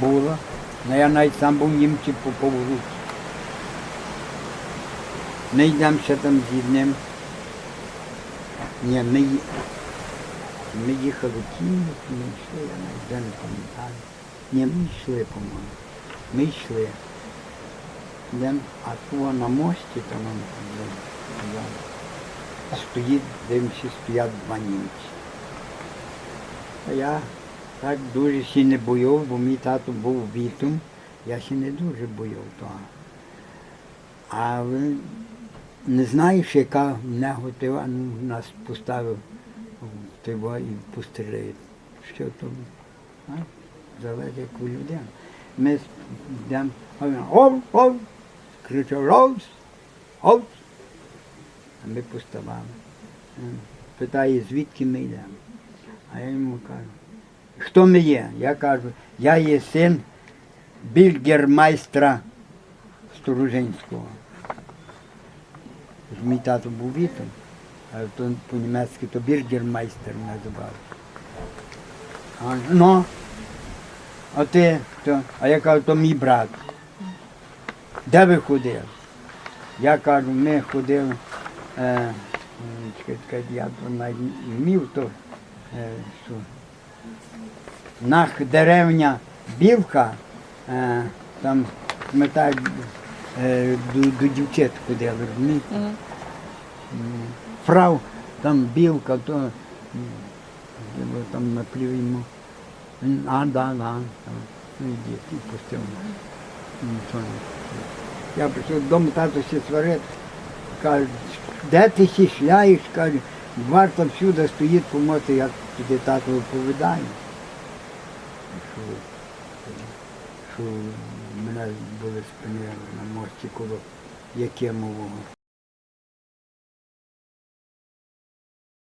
Було. Ну я навіть сам був в німці по повороту. Ми йдемо ще там з одним. Ні, ми, ми їхали кінь, ми йшли, я навіть вже не пам'ятаю. Ні, ми йшли, по-моєму. Ми йшли. Йдемо, а то на мості там, стоїть, дивимося, стоять два німці. А я так дуже ще не бояв, бо мій тато був вітом, я ще не дуже бояв того. Але не знаєш, яка в нього тива, ну, нас поставив в тива і постріляє. Що то а? залежить як у людей. Ми йдемо, а він гов, кричав роз, гов. А ми поставали. Питає, звідки ми йдемо. А я йому кажу, хто ми є? Я кажу, я є син більгермайстра Сторожинського. Мій тато був вітом, а то по-німецьки то більгермайстер називав. А, ну, а ти, то, а я кажу, то мій брат. Де ви ходили? Я кажу, ми ходили, е, чекай, чекай, я навіть вмів то, е, що, нах деревня Білка, е, там так е, до, до дівчат ходили, розумієте? М, Фрау, там білка, то там наплюємо. А, да, да. Там, ну, іди, і пустив. Нічого. Я прийшов додому, тато ще сварить. Каже, де ти ще шляєш? Каже, варта всюди стоїть, помоти, я туди так виповідання, Що, що мене були спинили на мості коло Якимового.